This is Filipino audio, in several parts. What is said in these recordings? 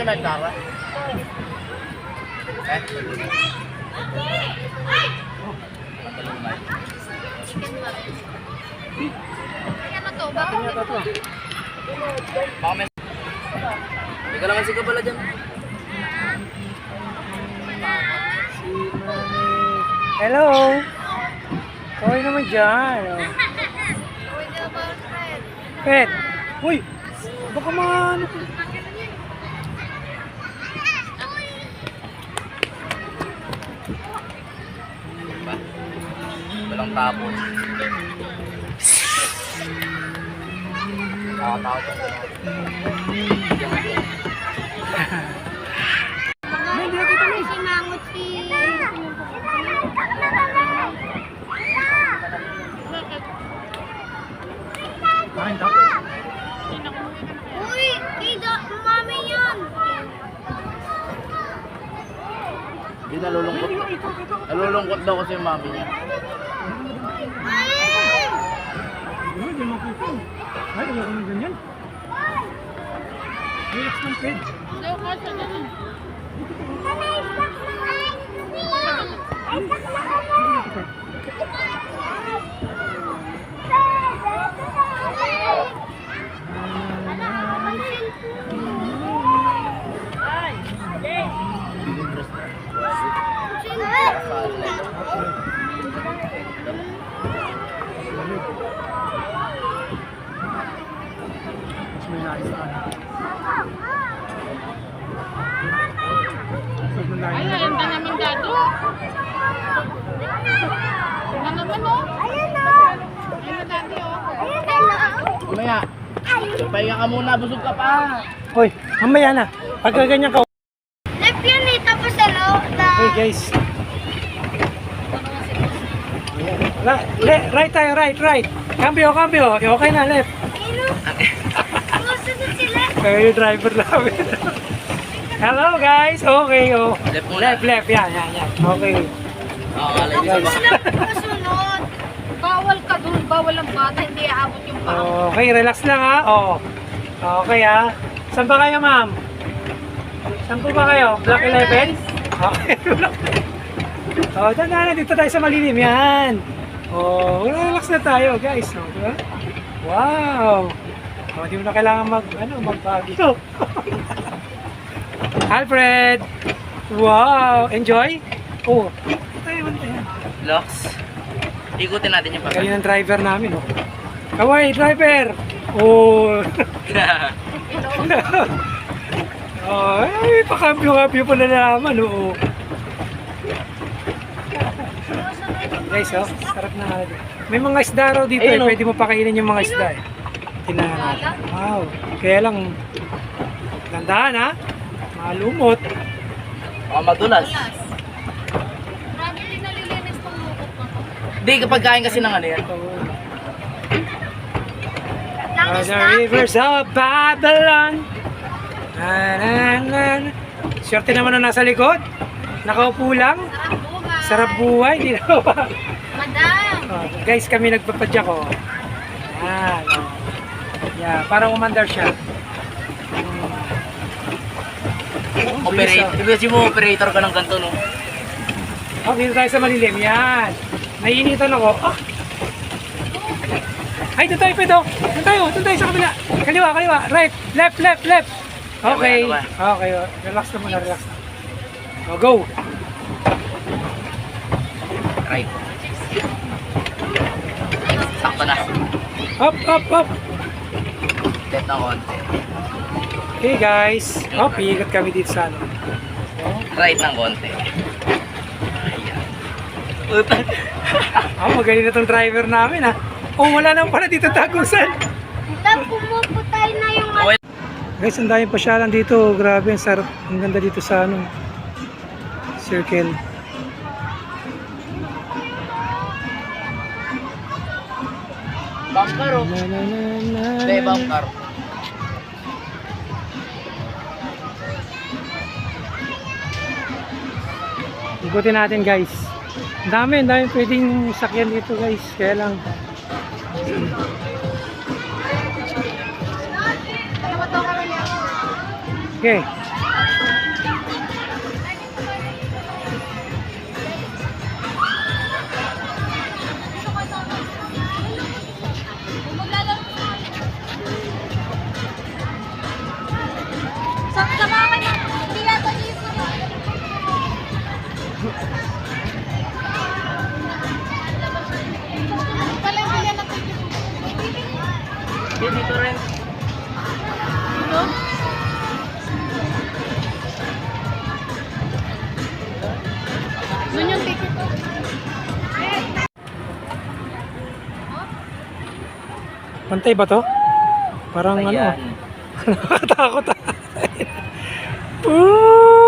ka na, Tara? To? Bakit Baka may... Hindi ka naman siga pala dyan. Hello. Okay naman dyan. Pet. Uy. Baka maano. Diba? Walang tapon. Nakatakot ako. Kain daw. Uy! Ida! Mami yan! Hindi nalulungkot. Nalulungkot daw kasi mami niya. Hindi mo kuko. Ay, wala ko ng ganyan. Relax ng pet. Mas may nais ka na. Mas may nais Ay, ka ayun na. ka naman dado. Ano naman oh? Ayan o! Ayun dati oh. Ayan hello! Mamaya. Pahinga ka muna, busog ka pa. Hoy, mamaya na. Pagka ganyan ka. Left yun eh, tapos hello. Na... Hey guys. La, le, right tayo, right, right. Cambio, cambio. Okay na, left. Kayo yung driver namin. Hello guys. Okay, oh. Left. Left, left. Yan, yan, yan. Okay. Oo, alay din Tapos sa sila susunod. Bawal ka dun, bawal ang bata, hindi aabot yung paa. Okay, relax lang ha. Oh. Okay ha. Saan ba kayo, ma'am? Saan po ba kayo? Block 11? Okay. oh, tanda na. Dito tayo sa malilim. Yan. Oh, relax na tayo, guys. Diba? Wow. Oh, di mo na kailangan mag, ano, magbagyo. Alfred! Wow! Enjoy? Oh, tayo, tayo. Lux. Ikutin natin yung Galing pagkain. ng driver namin, oh. Kawai, driver! Oh! oh, ay, pakambyo-kambyo pa na naman, oo. Guys, oh, sarap na nga. May mga isda raw dito, eh. Ayun, oh. Pwede mo pakainin yung mga isda, eh. Tinahan natin. Wow. Kaya lang, gandahan, ha? Malumot. Baka madulas. Grabe din nalilinis tong lukot na to. Hindi, kapag kain kasi ng ano yan. Lang isda. the rivers of Babylon. Swerte naman na nasa likod. Nakaupo lang. Sarap buhay. Sarap buhay. Di na ba? Madam. Oh, guys, kami nagpapadyak ko. Yan. oh. Yeah, parang umandar siya. Hmm. Oh, Operator. Ibig sabihin mo, operator ka ng ganito, no? oh. Oh, dito tayo sa malilim. Yan. Naiinitan ako. Ah! Ay, doon tayo, Pedro. Doon tayo, doon tayo sa kabila. Kaliwa, kaliwa. Right, left, left, left. Okay. Okay, oh. relax na muna, relax na. Oh, go. Right. Sakto na. Up, up, up. Left ng konti. Okay, guys. Oh, piikot kami dito sa ano. Right ng konti. Ayan. Utan. Oh, magaling na tong driver namin, ha. Oh, wala naman pala dito tagusan. Tapos pumuputay na yung. Guys, ang daming pasyalan dito. Grabe, ang sarap. Ang ganda dito sa ano. Circle. Bangkar, oh. Hindi, bangkar. Ikutin natin, guys. Dami, dami pwedeng sakyan dito, guys. Kaya lang. Okay. Rin. Dito? Yun yung ticket. Pantay ba to? Parang ano, Ayan. nakakatakot ah. Woo!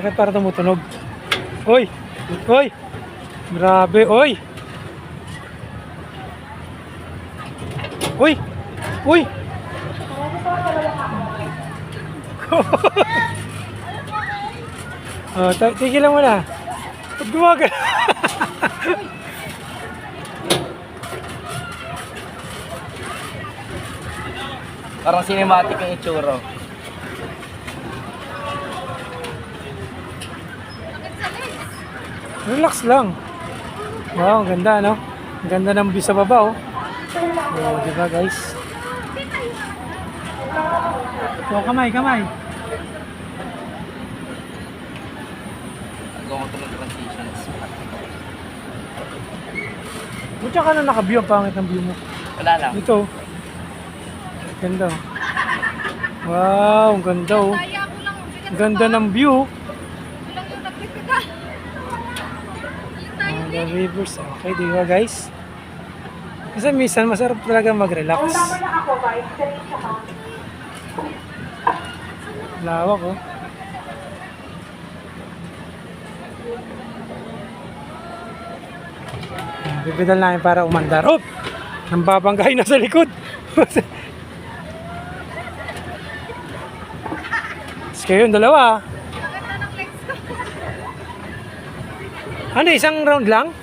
Bakit para tumutunog? Hoy! Hoy! Grabe, oy! Uy! Uy! oh, ta- tigilan mo na. Ba't gumagal? Parang cinematic yung itsura. Relax lang. Wow, ang ganda, no? Ang ganda ng view sa baba, oh. Oh, di ba, guys? Oh, kamay, kamay. Nagawa ko ng transitions. Butya ka na naka-view, ang pangit ng view mo. Wala lang. Ito. Ganda, oh. Wow, ang ganda, oh. Ang ganda ng view. Bilang yung nagpipita. Oh, the rivers. Okay, di ba, guys? Kasi minsan, masarap talaga mag-relax. Lawak, oh. Bibidal namin para umandar. Oh! Ang babanggahin na sa likod. Tapos kayo yung dalawa. ah. Ano, isang round lang?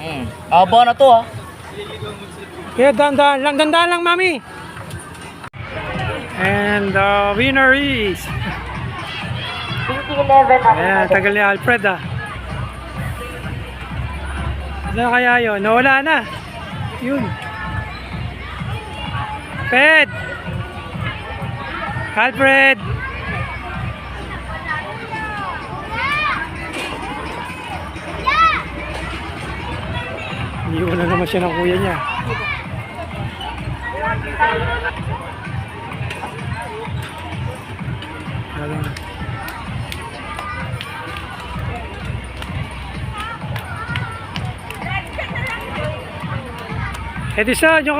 Hmm. Aba na to ah. Kaya dandan lang, dandan lang, mami. And the winner is... Ayan, tagal ni Alfred ah. Ano kaya yun? Nawala na. Yun. Fed! Alfred! Iniwan na naman siya ng kuya niya. Wala na. Eh di sa, yung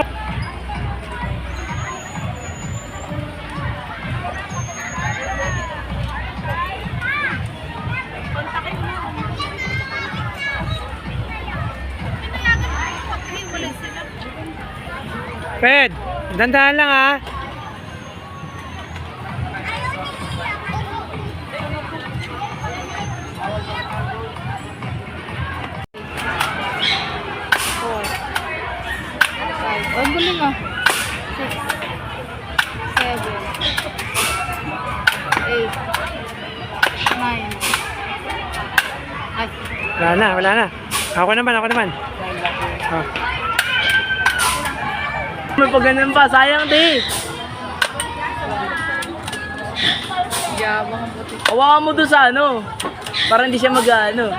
Fed, dandahan lang ah. Five. Oh, ang galing ah. Six. Seven. Eight. Nine. Ay. Wala na, wala na. Ako naman, ako naman. Ah. May pag ganun pa, sayang di. Yabang ang puti. Hawakan mo doon sa ano. Para hindi siya mag ano.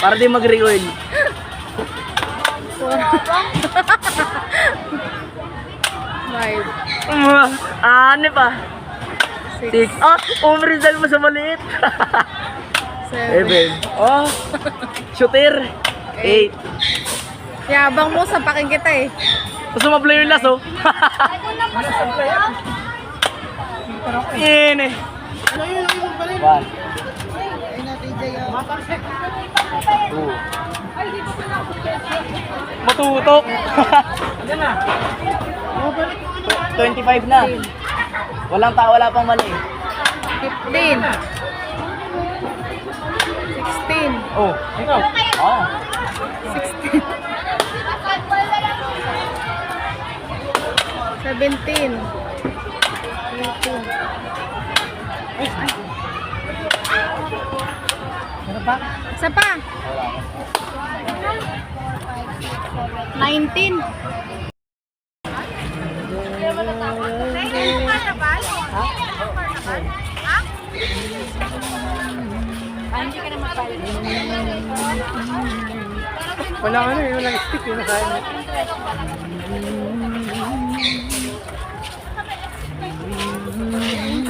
Para di mag-recoil. Five. Ah, ano pa? Six. Six. Ah, umrizal mo sa maliit. Seven. Seven. Oh, shooter. Eight. Yabang mo, sapakin kita eh. Gusto mo play yung last, oh. Yan eh. One. Two. Matutok. Yan na. 25 na. Walang tao, wala pang mali. Fifteen. Sixteen. Oh. Ikaw. 17. 18. Ay, ay. Ano pa? Isa pa. 19. Wala ka na, wala stick, yun nakain.